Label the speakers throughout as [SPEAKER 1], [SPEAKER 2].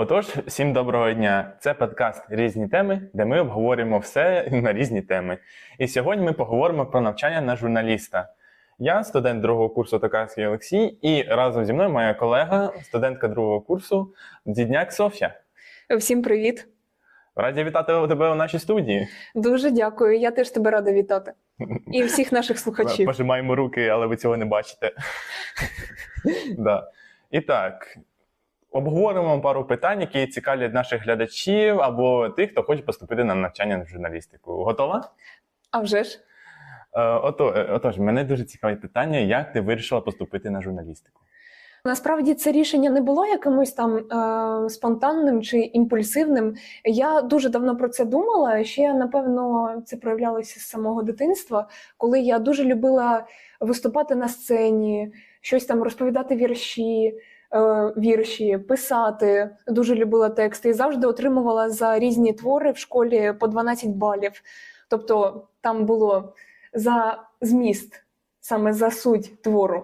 [SPEAKER 1] Отож, всім доброго дня. Це подкаст Різні теми, де ми обговорюємо все на різні теми. І сьогодні ми поговоримо про навчання на журналіста. Я студент другого курсу Токарський Олексій, і разом зі мною моя колега, студентка другого курсу Дідняк Софія.
[SPEAKER 2] Всім привіт.
[SPEAKER 1] Раді вітати тебе у нашій студії.
[SPEAKER 2] Дуже дякую. Я теж тебе рада вітати. І всіх наших слухачів.
[SPEAKER 1] Пожимаємо руки, але ви цього не бачите. да. І так, обговоримо пару питань, які цікавлять наших глядачів або тих, хто хоче поступити на навчання в журналістику. Готова?
[SPEAKER 2] А вже ж.
[SPEAKER 1] Е, е, отож, мене дуже цікавить питання, як ти вирішила поступити на журналістику?
[SPEAKER 2] Насправді це рішення не було якимось там е, спонтанним чи імпульсивним. Я дуже давно про це думала. Ще напевно це проявлялося з самого дитинства, коли я дуже любила виступати на сцені, щось там розповідати вірші, е, вірші, писати. Дуже любила тексти і завжди отримувала за різні твори в школі по 12 балів. Тобто там було за зміст, саме за суть твору.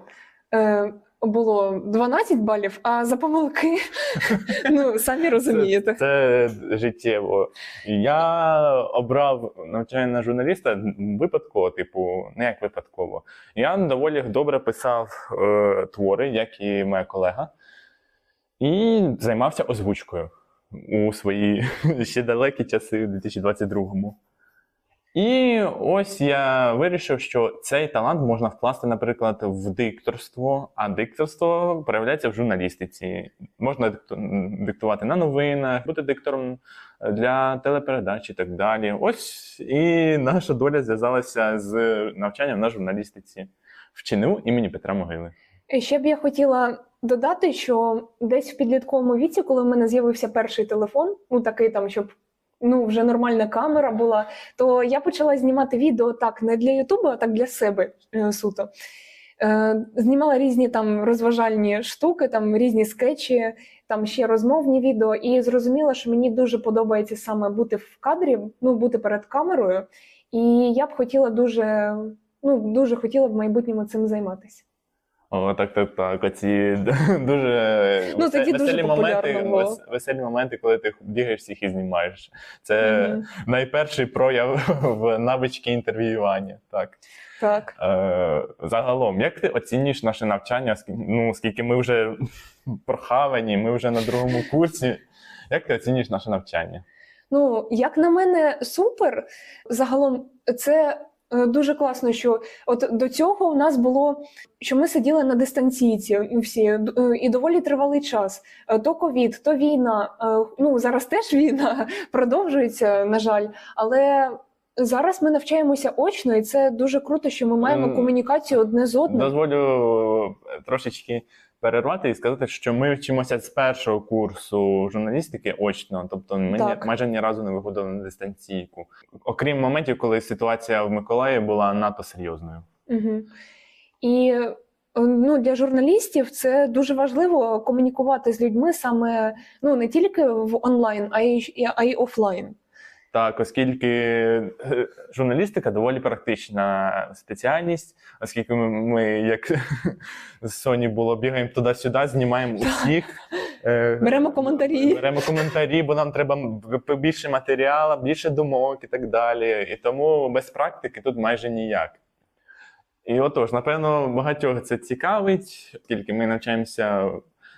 [SPEAKER 2] Е, було 12 балів, а за помилки, ну самі розумієте.
[SPEAKER 1] Це, це життєво. Я обрав навчання журналіста випадково, типу, не як випадково. Я доволі добре писав е, твори, як і моя колега, і займався озвучкою у свої ще далекі часи, у 2022-му. І ось я вирішив, що цей талант можна вкласти, наприклад, в дикторство, а дикторство проявляється в журналістиці. Можна дикту- диктувати на новинах, бути диктором для телепередач і так далі. Ось і наша доля зв'язалася з навчанням на журналістиці в ЧНУ імені Петра Могили.
[SPEAKER 2] Ще б я хотіла додати, що десь в підлітковому віці, коли в мене з'явився перший телефон, ну такий там, щоб ну вже нормальна камера була, то я почала знімати відео так не для Ютубу, а так для себе е, суто. Е, знімала різні там розважальні штуки, там різні скетчі, там ще розмовні відео, і зрозуміла, що мені дуже подобається саме бути в кадрі, ну бути перед камерою. І я б хотіла дуже, ну дуже хотіла в майбутньому цим займатися.
[SPEAKER 1] О, так, так, так. Оці дуже,
[SPEAKER 2] Ну,
[SPEAKER 1] весе-
[SPEAKER 2] тоді дуже
[SPEAKER 1] веселі, моменти,
[SPEAKER 2] було.
[SPEAKER 1] веселі моменти, коли ти бігаєш всіх і знімаєш. Це
[SPEAKER 2] Мгм.
[SPEAKER 1] найперший прояв в навички інтерв'ювання. Так.
[SPEAKER 2] Так.
[SPEAKER 1] Е, загалом, як ти оцінюєш наше навчання? Ну, оскільки ми вже прохавані, ми вже на другому курсі. Як ти оцінюєш наше навчання?
[SPEAKER 2] Ну, як на мене, супер. Загалом, це дуже класно, що от до цього у нас було, що ми сиділи на дистанційці всі е, і доволі тривалий час. Е, То ковід, то війна. Е, Ну зараз теж війна продовжується, на жаль, але. Зараз ми навчаємося очно, і це дуже круто, що ми маємо комунікацію одне з одним.
[SPEAKER 1] Дозволю е, трошечки перервати і сказати, що ми вчимося з першого курсу журналістики очно, тобто ми ні-
[SPEAKER 2] Так.
[SPEAKER 1] майже ні разу не виходили на дистанційку. Окрім моментів, коли ситуація в Миколаєві була надто серйозною.
[SPEAKER 2] Угу. І е, ну, для журналістів це дуже важливо комунікувати з людьми саме ну, не тільки в онлайн, а й, а й офлайн.
[SPEAKER 1] Так, оскільки е, журналістика доволі практична спеціальність, оскільки ми, ми як з Соні було, бігаємо туди-сюди, знімаємо усіх. е,
[SPEAKER 2] Беремо коментарі.
[SPEAKER 1] Беремо коментарі, бо нам треба більше матеріалу, більше думок і так далі. І тому без практики тут майже ніяк. І отож, напевно, багатьох це цікавить, оскільки ми навчаємося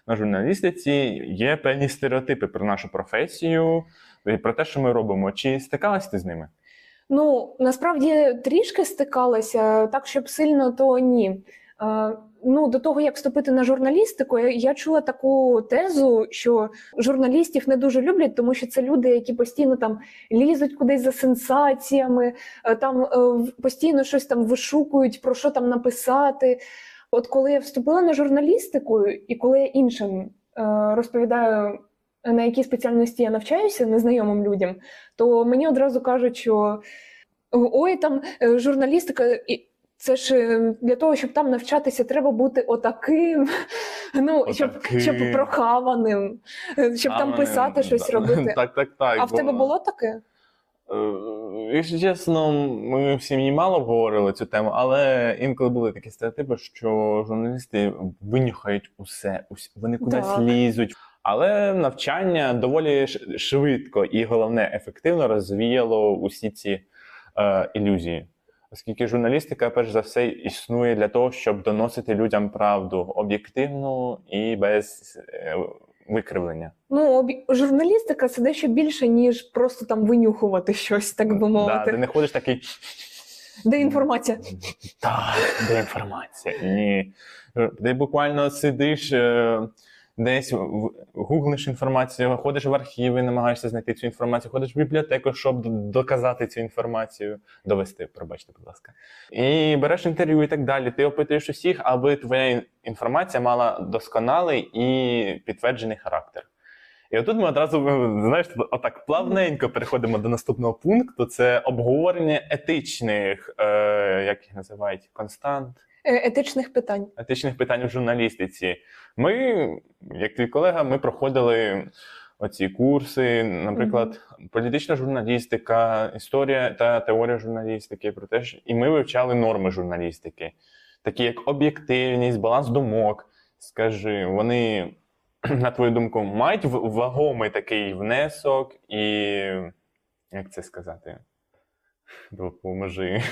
[SPEAKER 1] на журналістиці, є певні стереотипи про нашу професію про те, що ми робимо. Чи стикалась ти з ними?
[SPEAKER 2] Ну, насправді трішки стикалася, так щоб сильно, то ні. Ну, до того, як вступити на журналістику, я, я чула таку тезу, що журналістів не дуже люблять, тому що це люди, які постійно там лізуть кудись за сенсаціями, е, там е, постійно щось там вишукують, про що там написати. От коли я вступила на журналістику, і коли я іншим е, розповідаю, на якій спеціальності я навчаюся незнайомим людям, то мені одразу кажуть, що ой, там е, журналістика, і це ж е, для того, щоб там навчатися, треба бути отаким, ну, щоб,
[SPEAKER 1] Отаким.
[SPEAKER 2] щоб прохаваним, е, щоб
[SPEAKER 1] А
[SPEAKER 2] там
[SPEAKER 1] вони-
[SPEAKER 2] писати щось робити.
[SPEAKER 1] Так, так, так.
[SPEAKER 2] А в
[SPEAKER 1] бо-
[SPEAKER 2] тебе було таке?
[SPEAKER 1] Якщо чесно, ми в сім'ї мало обговорили цю тему, але інколи були такі стереотипи, що журналісти винюхають усе, ус- вони кудись
[SPEAKER 2] Так.
[SPEAKER 1] лізуть. Але навчання доволі швидко і головне ефективно розвіяло усі ці е, ілюзії. Оскільки журналістика, перш за все, існує для того, щоб доносити людям правду об'єктивну і без е, викривлення.
[SPEAKER 2] Ну, обі- журналістика це дещо більше, ніж просто там винюхувати щось, так би
[SPEAKER 1] Да,
[SPEAKER 2] мовити.
[SPEAKER 1] ти не ходиш такий.
[SPEAKER 2] Де інформація?
[SPEAKER 1] Так, де інформація? Ні. Ти буквально сидиш е, десь, гуглиш інформацію, ходиш в архіви, намагаєшся знайти цю інформацію, ходиш в бібліотеку, щоб доказати цю інформацію, довести, пробачте, будь ласка. І береш інтерв'ю і так далі. Ти опитуєш усіх, аби твоя інформація мала досконалий і підтверджений характер. І отут ми одразу, знаєш, отак плавненько переходимо до наступного пункту: це обговорення етичних, е, як їх називають, констант,
[SPEAKER 2] Етичних питань.
[SPEAKER 1] етичних питань у журналістиці. Ми, як твій колега, ми проходили оці курси, наприклад, політична журналістика, історія та теорія журналістики, про те, що- і ми вивчали норми журналістики, такі як об'єктивність, баланс думок. Скажи, вони, на твою думку, мають вагомий такий внесок і. Як це сказати? Допоможи.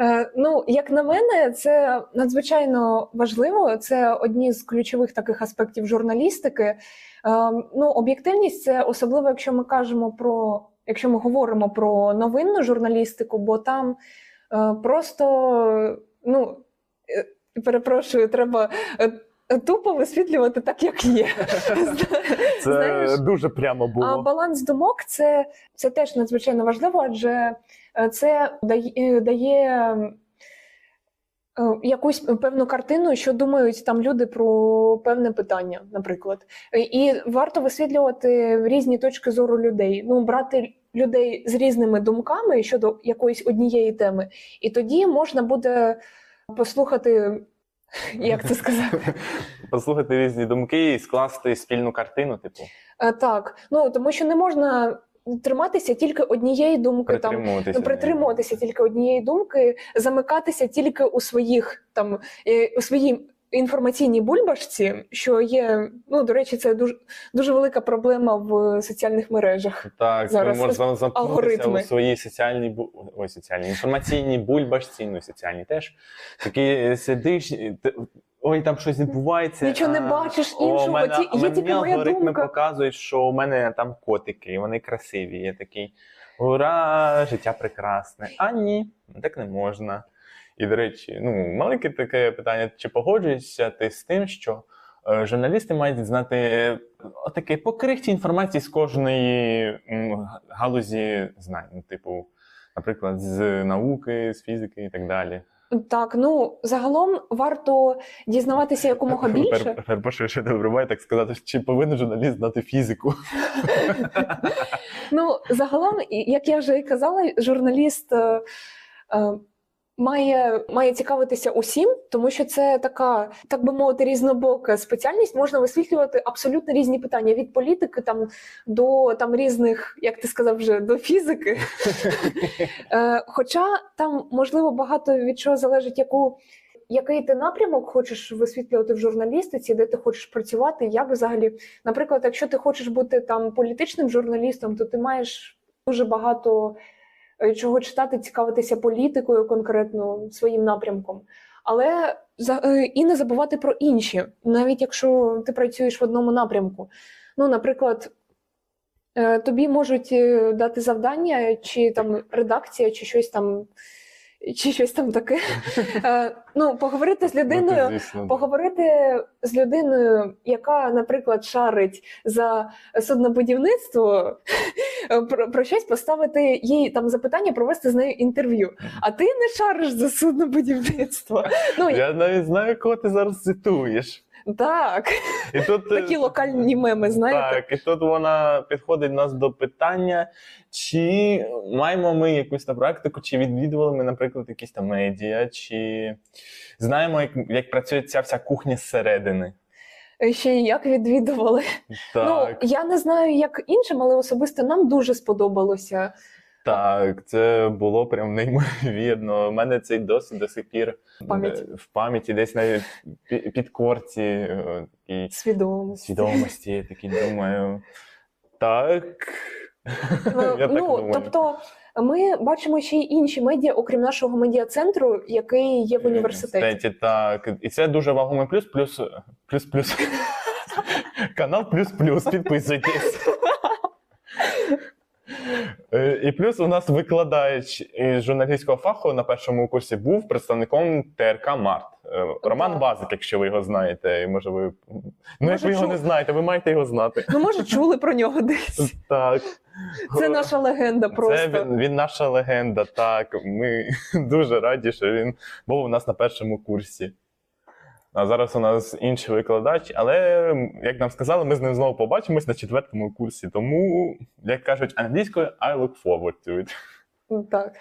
[SPEAKER 2] Е, Ну, як на мене, це надзвичайно важливо. Це одні з ключових таких аспектів журналістики. Е, Ну, об'єктивність це особливо, якщо ми кажемо про, якщо ми говоримо про новинну журналістику, бо там е, просто ну перепрошую, треба. Тупо висвітлювати так, як є.
[SPEAKER 1] Це
[SPEAKER 2] Знаєш,
[SPEAKER 1] дуже прямо було.
[SPEAKER 2] А баланс думок це, це теж надзвичайно важливо, адже е, це дає, е, дає е, якусь певну картину, що думають там люди про певне питання, наприклад. І варто висвітлювати різні точки зору людей. Ну, брати людей з різними думками щодо якоїсь однієї теми, і тоді можна буде послухати, як це сказати.
[SPEAKER 1] Послухати різні думки і скласти спільну картину, типу,
[SPEAKER 2] Е, Так, ну тому що не можна триматися тільки однієї думки, там
[SPEAKER 1] притримуватися.
[SPEAKER 2] ну, притримуватися тільки однієї думки, замикатися тільки у своїх там е, у своїй інформаційній бульбашці, що є. Ну до речі, це дуже дуже велика проблема в соціальних мережах.
[SPEAKER 1] Так,
[SPEAKER 2] Зараз
[SPEAKER 1] ми можемо замкнутися у своїй соціальній бу... Ой, соціальній інформаційній бульбашці, ну соціальній теж. Такий сидиш, ой, там щось відбувається.
[SPEAKER 2] Нічого не бачиш іншого,
[SPEAKER 1] мене,
[SPEAKER 2] ті- є тільки моя
[SPEAKER 1] алгоритми
[SPEAKER 2] думка.
[SPEAKER 1] показують, що у мене там котики, вони красиві. Я такий ура, життя прекрасне. А ні, так не можна. І, до речі, ну, маленьке таке питання: чи погоджуєшся ти з тим, що е, журналісти мають знати е, отаке покрихті інформації з кожної галузі знань, ну, типу, наприклад, з науки, з фізики і так далі.
[SPEAKER 2] Так, ну загалом варто дізнаватися якомога більше.
[SPEAKER 1] Пер- Перепрошую, що не вибриваю так сказати, чи повинен журналіст знати фізику?
[SPEAKER 2] Ну, загалом, як я вже і казала, журналіст е, має, має цікавитися усім, тому що це така, так би мовити, різнобока спеціальність. Можна висвітлювати абсолютно різні питання від політики там до там різних, як ти сказав, вже до фізики. Е, Хоча там можливо багато від чого залежить, яку. Який ти напрямок хочеш висвітлювати в журналістиці, де ти хочеш працювати, як взагалі Наприклад, якщо ти хочеш бути там політичним журналістом, то ти маєш дуже багато чого читати, цікавитися політикою конкретно своїм напрямком. Але за- е, і не забувати про інші, навіть якщо ти працюєш в одному напрямку. Ну, наприклад, е, тобі можуть е, дати завдання, чи там редакція, чи щось там, чи щось там таке. Е, Ну, поговорити з людиною.
[SPEAKER 1] Ну, да.
[SPEAKER 2] Поговорити з людиною, яка, наприклад, шарить за суднобудівництво, про, про щось поставити їй там запитання, провести з нею інтерв'ю. А ти не шариш за суднобудівництво. Ну
[SPEAKER 1] Я навіть знаю, кого ти зараз цитуєш.
[SPEAKER 2] Так,
[SPEAKER 1] І тут, е,
[SPEAKER 2] такі локальні меми, знаєте.
[SPEAKER 1] Так, і тут вона підходить нас до питання, чи маємо ми якусь там практику, чи відвідували ми, наприклад, якісь там медіа, чи знаємо, як, як працює ця вся кухня зсередини.
[SPEAKER 2] ще й як відвідували.
[SPEAKER 1] Так,
[SPEAKER 2] Ну я не знаю, як іншим, але особисто нам дуже сподобалося.
[SPEAKER 1] Так, це було прям неймовірно. У мене цей досвід до сих пір
[SPEAKER 2] В пам'яті.
[SPEAKER 1] е, в пам'яті, десь навіть пі- під корці е, такій
[SPEAKER 2] Свідомості.
[SPEAKER 1] свідомості, я такий думаю. Так.
[SPEAKER 2] Ну,
[SPEAKER 1] Я так
[SPEAKER 2] ну
[SPEAKER 1] думаю.
[SPEAKER 2] тобто, ми бачимо ще й інші медіа, окрім нашого медіа-центру, який є в університеті.
[SPEAKER 1] Університеті, так. І це дуже вагомий плюс, плюс, плюс, плюс. Канал плюс плюс. Підписуйтесь. Е, І плюс у нас викладач із журналістського фаху на першому курсі був представником ТРК Март. Е, Роман
[SPEAKER 2] Так.
[SPEAKER 1] Базик, якщо ви його знаєте, і може ви. Ну, як ви його
[SPEAKER 2] чу-
[SPEAKER 1] не знаєте, ви маєте його знати.
[SPEAKER 2] Ну, може, чули про нього десь.
[SPEAKER 1] Так.
[SPEAKER 2] Це наша легенда просто.
[SPEAKER 1] Це він, він наша легенда, так. Ми дуже раді, що він був у нас на першому курсі. А зараз у нас інший викладач, але, як нам сказали, ми з ним знову побачимось на четвертому курсі. Тому, як кажуть англійською, I look forward to it.
[SPEAKER 2] Так.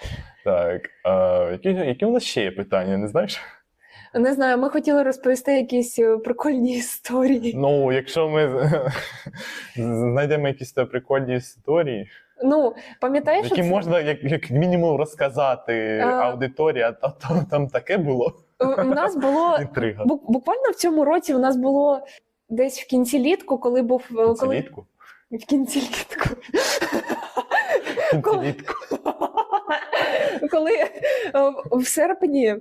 [SPEAKER 1] Так. А, які, які у нас ще є питання, не знаєш?
[SPEAKER 2] Не знаю, ми хотіли розповісти якісь е, прикольні історії.
[SPEAKER 1] Ну, якщо ми знайдемо якісь прикольні історії,
[SPEAKER 2] Ну, пам'ятаєш,
[SPEAKER 1] які
[SPEAKER 2] що це-
[SPEAKER 1] можна як, як мінімум розказати
[SPEAKER 2] А.
[SPEAKER 1] аудиторії, а то, то там таке було.
[SPEAKER 2] У нас було
[SPEAKER 1] Інтрига.
[SPEAKER 2] бу- буквально в цьому році. У нас було десь в кінці літку, коли був е, коли
[SPEAKER 1] літку.
[SPEAKER 2] в кінці літку.
[SPEAKER 1] Кінцевітку.
[SPEAKER 2] коли е, в серпні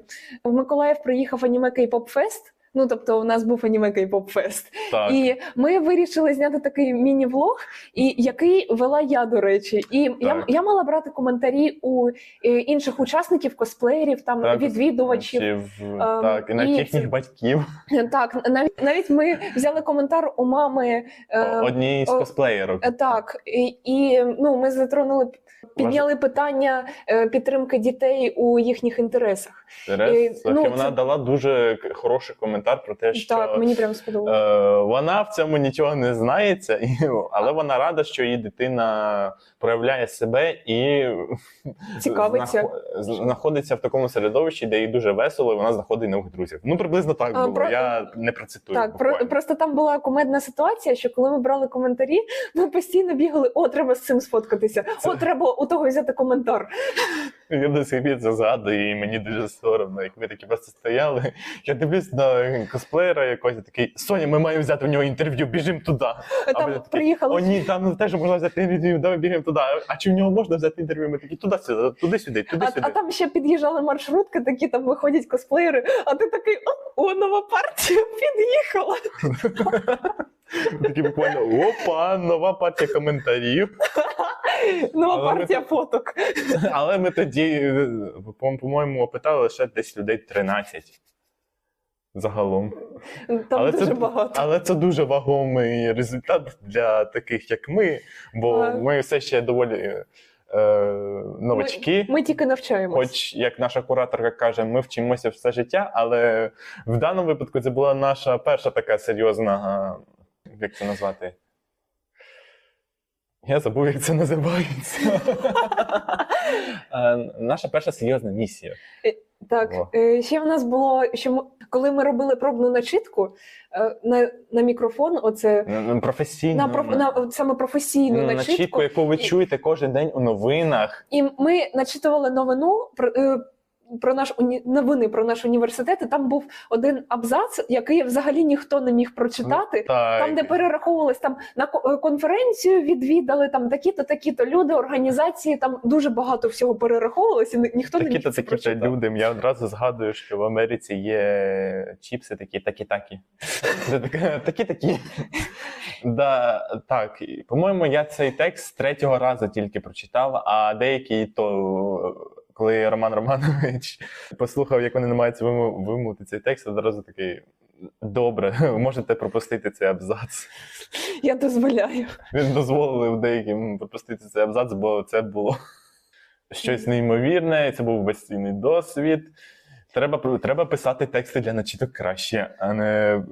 [SPEAKER 2] в Миколаїв приїхав аніме Кей-поп фест. Ну, тобто, у нас був аніме Кей-поп фест.
[SPEAKER 1] Так.
[SPEAKER 2] І ми вирішили зняти такий міні-влог, і який вела я, до речі. І я,
[SPEAKER 1] Так.
[SPEAKER 2] я мала брати коментарі у е, інших учасників, косплеєрів, там
[SPEAKER 1] Так,
[SPEAKER 2] відвідувачів.
[SPEAKER 1] Чи так, і навіть
[SPEAKER 2] і
[SPEAKER 1] їхніх батьків.
[SPEAKER 2] Так, навіть навіть ми взяли коментар у мами. е,
[SPEAKER 1] Однієї з косплеєрок.
[SPEAKER 2] Так, і, і ну, ми затронули, підняли питання е, підтримки дітей у їхніх інтересах.
[SPEAKER 1] Терес,
[SPEAKER 2] і, ну,
[SPEAKER 1] вона
[SPEAKER 2] це-
[SPEAKER 1] дала дуже хороший коментар про те, що
[SPEAKER 2] Так, мені прям сподобалося.
[SPEAKER 1] е, вона в цьому нічого не знається, і, але вона рада, що її дитина проявляє себе і
[SPEAKER 2] Цікавиться.
[SPEAKER 1] знахо- знаходиться в такому середовищі, де їй дуже весело, і вона знаходить нових друзів. Ну, приблизно так
[SPEAKER 2] А, про-
[SPEAKER 1] Я не процитую.
[SPEAKER 2] Так, про, просто там була кумедна ситуація, що коли ми брали коментарі, ми постійно бігали: о, треба з цим сфоткатися,
[SPEAKER 1] Це-
[SPEAKER 2] о, треба у того взяти коментар.
[SPEAKER 1] Я до сих пір це згадую, і мені дуже соромно, як ми такі просто стояли. Я дивлюсь на косплеєра якогось такий Соня, ми маємо взяти у нього інтерв'ю, біжимо туди.
[SPEAKER 2] А
[SPEAKER 1] А
[SPEAKER 2] там
[SPEAKER 1] такі,
[SPEAKER 2] приїхали.
[SPEAKER 1] О, ні, там теж можна взяти інтерв'ю, давай бігаємо туди. А чи в нього можна взяти інтерв'ю? Ми такі туди-сюди, туди-сюди,
[SPEAKER 2] А,
[SPEAKER 1] туди-сюди.
[SPEAKER 2] а там ще під'їжджали маршрутки, такі там виходять косплеєри, а ти такий, о, о нова партія під'їхала.
[SPEAKER 1] Такі буквально опа, нова партія коментарів. Але
[SPEAKER 2] партія фоток.
[SPEAKER 1] Але ми тоді, е, по- по-моєму, опитали лише десь людей 13. Загалом.
[SPEAKER 2] Там
[SPEAKER 1] Але
[SPEAKER 2] дуже
[SPEAKER 1] це,
[SPEAKER 2] багато.
[SPEAKER 1] але це дуже вагомий результат для таких, як ми, бо
[SPEAKER 2] Але-
[SPEAKER 1] ми все ще доволі е, новачки.
[SPEAKER 2] Ми тільки навчаємось.
[SPEAKER 1] Хоч, як наша кураторка каже, ми вчимося все життя, але в даному випадку це була наша перша така серйозна, е, як це назвати? Я забув, як це називається. Е, Наша перша серйозна місія.
[SPEAKER 2] Так,
[SPEAKER 1] О.
[SPEAKER 2] е, ще в нас було, що ми, коли ми робили пробну начитку е, на, на мікрофон, оце
[SPEAKER 1] Н- Професійна
[SPEAKER 2] на, проф, на саме професійну
[SPEAKER 1] ну,
[SPEAKER 2] начитку,
[SPEAKER 1] яку ви
[SPEAKER 2] І-
[SPEAKER 1] чуєте кожен день у новинах.
[SPEAKER 2] і ми начитували новину про. Про наш уні... новини про наш університет, і там був один абзац, який взагалі ніхто не міг прочитати.
[SPEAKER 1] Так.
[SPEAKER 2] Там, де перераховувались там на е, конференцію, відвідали там такі-то, такі-то люди, організації. Там дуже багато всього перераховувалось, і ні- ніхто не міг
[SPEAKER 1] Такі-то
[SPEAKER 2] це
[SPEAKER 1] такі-то
[SPEAKER 2] прочитати.
[SPEAKER 1] люди. Я одразу згадую, що в Америці є чіпси такі, такі-такі. Такі-такі. Да, так, по-моєму, я цей текст третього разу тільки прочитав, а деякі то. Коли Роман Романович послухав, як вони намагаються вимов- вимовити цей текст, одразу такий добре, можете пропустити цей абзац.
[SPEAKER 2] Я дозволяю.
[SPEAKER 1] Він дозволив деяким пропустити цей абзац, бо це було щось неймовірне, це був безцінний досвід. Треба, треба писати тексти для начіток краще, а не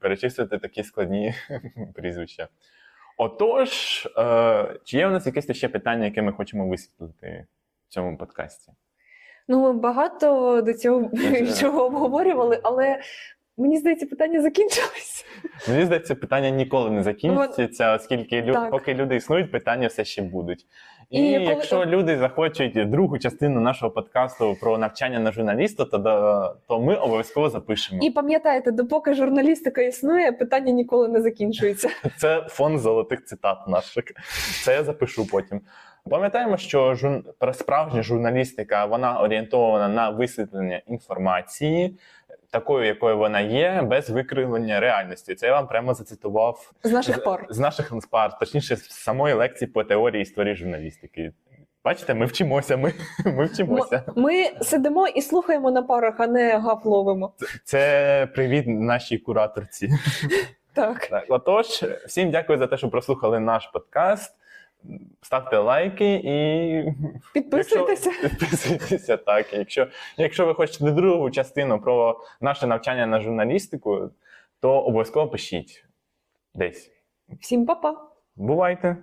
[SPEAKER 1] перечислювати такі складні прізвища. Отож, е, чи є у нас якесь ще питання, яке ми хочемо висвітлити в цьому подкасті?
[SPEAKER 2] Ну, ми багато до цього чого обговорювали, але Мені здається, питання закінчилось.
[SPEAKER 1] Мені здається, питання ніколи не закінчиться, оскільки лю... Поки люди існують, питання все ще будуть. І,
[SPEAKER 2] І коли-
[SPEAKER 1] якщо люди захочуть другу частину нашого подкасту про навчання на журналіста, то, то ми обов'язково запишемо.
[SPEAKER 2] І пам'ятайте, допоки журналістика існує, питання ніколи не закінчується.
[SPEAKER 1] Це фон золотих цитат наших. Це я запишу потім. Пам'ятаємо, що жур... справжня журналістика вона орієнтована на висвітлення інформації, такою, якою вона є, без викривлення реальності. Це я вам прямо зацитував
[SPEAKER 2] З наших пар.
[SPEAKER 1] з наших пар, точніше, з самої лекції по теорії історії журналістики. Бачите, ми вчимося, ми, ми вчимося.
[SPEAKER 2] Ми сидимо і слухаємо на парах, а не гав ловимо.
[SPEAKER 1] Це привіт нашій кураторці.
[SPEAKER 2] Так.
[SPEAKER 1] Так, отож, всім дякую за те, що прослухали наш подкаст. Ставте лайки і
[SPEAKER 2] Підписуйтеся.
[SPEAKER 1] Якщо, підписуйтеся так. Якщо, якщо ви хочете другу частину про наше навчання на журналістику, то обов'язково пишіть десь.
[SPEAKER 2] Всім па-па.
[SPEAKER 1] Бувайте!